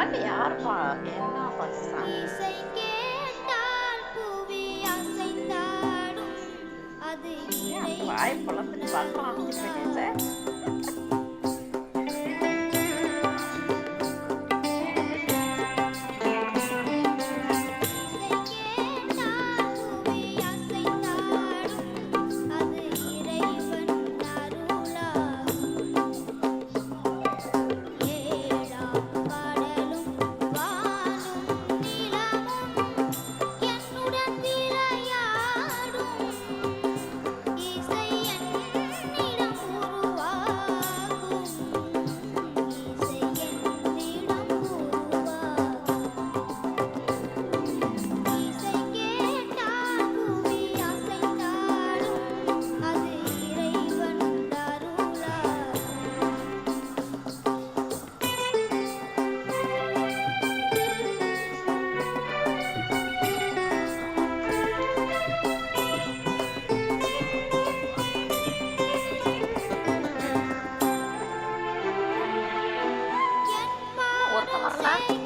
பாட்டு யார் பா என்ன பாட்டு வாய்ப்பு பாட்டு அமைச்சிருக்கேன் சார் 啊。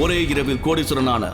ஒரே இரவில் கோடீஸ்வரனான